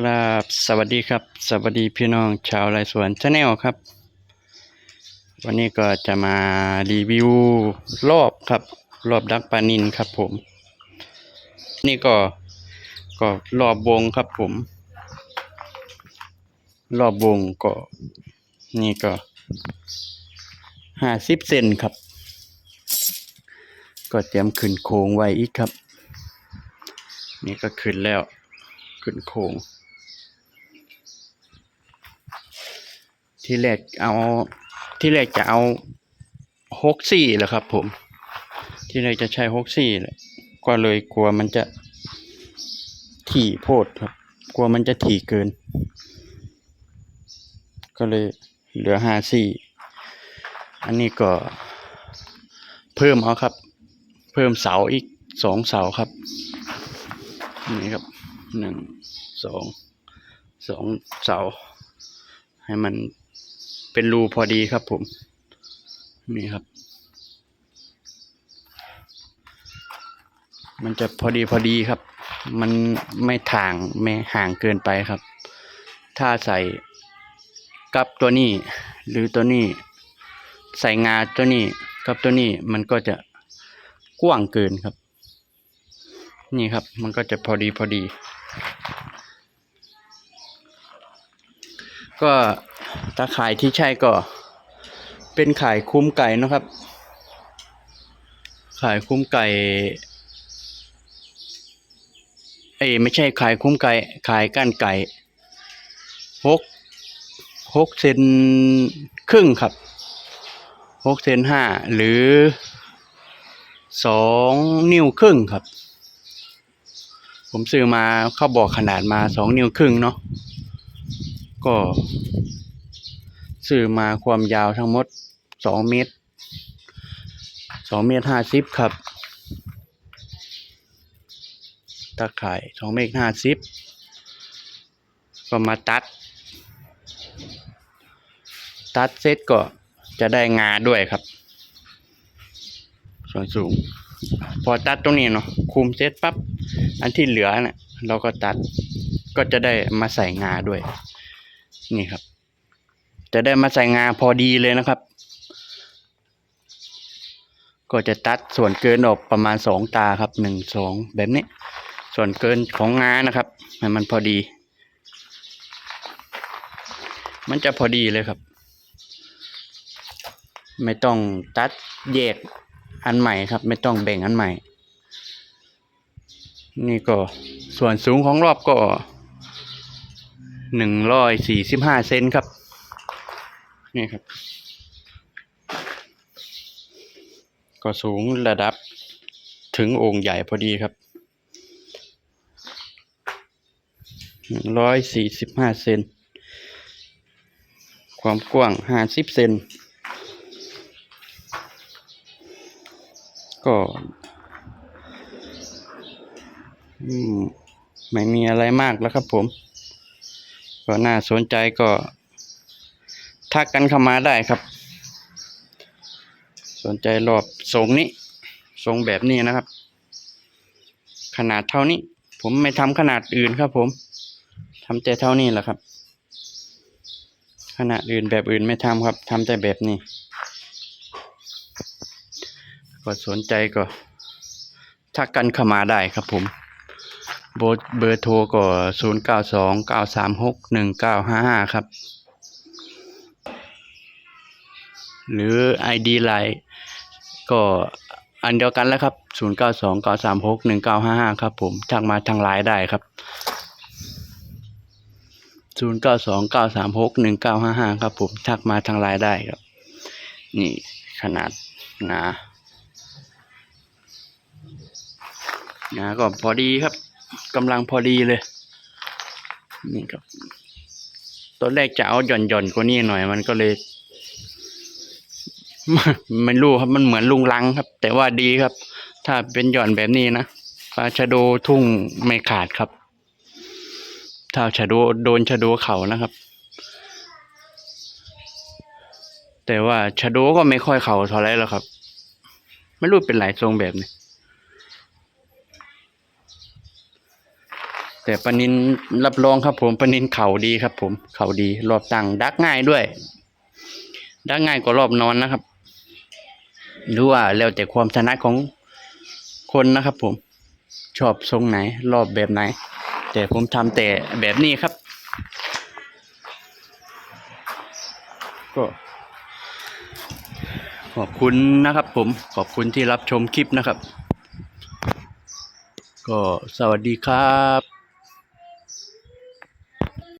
ครับ สวัสดีครับ สวัสดีพี่น้องชาวไรสวนชาแนลครับ วันนี้ก็จะมารีวิวรอบครับ รอบดักปลานินครับผม นี่ก็ก็รอบวงครับผม รอบวงก็ นี่ก็ห้าสิบเซนครับ ก็เตรียมขึ้นโค้งไว้อีกครับ นี่ก็ขึ้นแล้วขึ้นโค้ง ที่แรกเอาที่แรกจะเอาหกสี่แหละครับ ผม ที่แรกจะใช้หกสี่แหละก็เลยกลัวมันจะถี่โพดครับ กลัวมันจะถี่เกิน ก็เลยเหลือห้าสี่อันนี้ก็เพิ่มเอาครับ เพิ่มเสาอีกสองเสาครับนี่ครับหนึ่งสองสองเสาให้มัน เป็นรูพอดีครับผม นี่ครับ มันจะพอดีพอดีครับ มันไม่ถ่างไม่ห่างเกินไปครับ ถ้าใส่กับตัวนี้ หรือตัวนี้ ใส่งาตัวนี้กับตัวนี้มันก็จะกว้างเกินครับ นี่ครับ มันก็จะพอดีพอดี ก็ ตาข่ายที่ใช่ก็ เป็นข่ายคุ้มไก่นะครับ ข่ายคุ้มไก่ เอ้ไม่ใช่ข่ายคุ้มไก่ ข่ายก้านไก่หกหกเซนครึ่งครับหกเซนห้าหรือสองนิ้วครึ่งครับ ผมซื้อมาเขาบอกขนาดมาสองนิ้วครึ่งเนาะก็ ซื้อมาความยาวทั้งหมดสองเมตรสองเมตรห้าสิบครับตะข่ายสองเมตรห้าสิบก็มาตัด ตัดเสร็จก็จะได้งาด้วยครับ ส่วนสูง พอตัดตรงนี้เนาะคุมเสร็จปั๊บอันที่เหลือเนะ่ะเราก็ตัดก็จะได้มาใส่งาด้วย นี่ครับ จะได้มาใส่งาพอดีเลยนะครับ ก็จะตัดส่วนเกินออกประมาณสองตาครับหนึ่งสองแบบนี้ ส่วนเกินของงานะครับให้มันพอดี มันจะพอดีเลยครับ ไม่ต้องตัดแยกอันใหม่ครับ ไม่ต้องแบ่งอันใหม่ นี่ก็ส่วนสูงของรอบก็หนึ่งร้อยสี่สิบห้าเซนครับ นี่ครับ ก็สูงระดับถึงองค์ใหญ่พอดีครับร้อยสี่สิบห้าเซน ความกว้างห้าสิบเซน ก็ ไม่มีอะไรมากแล้วครับผม ก็น่าสนใจก็ ทักกันเข้ามาได้ครับ สนใจรอบทรงนี้ ทรงแบบนี้นะครับ ขนาดเท่านี้ ผมไม่ทำขนาดอื่นครับ ผมทำแต่เท่านี้แหละครับ ขนาดอื่นแบบอื่นไม่ทำครับทำแต่แบบนี้ก็สนใจก็ทักกันเข้ามาได้ครับผมเบอร์โทรก็ศูนย์เก้าสองเก้าสามหกหนึ่งเก้าห้าห้าครับ หรือ ID ไลน์ก็อันเดียวกันแล้วครับศูนย์เก้าสองเก้าสามหกหนึ่งเก้าห้าห้าครับผมทักมาทางไลน์ได้ครับศูนย์เก้าสองเก้าสามหกหนึ่งเก้าห้าห้าครับผมทักมาทางไลน์ได้ครับ นี่ขนาดหนาหนาก็พอดีครับกำลังพอดีเลย นี่ครับตอนแรกจะเอาหย่อนหย่อนๆกว่านี้หน่อยมันก็เลย ไม่รู้ครับมันเหมือนลุงลังครับ แต่ว่าดีครับ ถ้าเป็นหย่อนแบบนี้นะปลาชะโดทุ่งไม่ขาดครับ ถ้าชะโดโดนชะโดเข่านะครับ แต่ว่าชะโดก็ไม่ค่อยเข่าเท่าไรหรอกครับ ไม่รู้เป็นหลายทรงแบบนี้แต่ปนินรับรองครับ ผมปนินเข่าดีครับ ผมเข่าดี รอบตั้งดักง่ายด้วย ดักง่ายกว่ารอบนอนนะครับ หรือว่าแล้วแต่ความถนัดของคนนะครับผมชอบทรงไหน รอบแบบไหน แต่ผมทำแต่แบบนี้ครับ ก็ขอบคุณนะครับผมขอบคุณที่รับชมคลิปนะครับ ก็สวัสดีครับ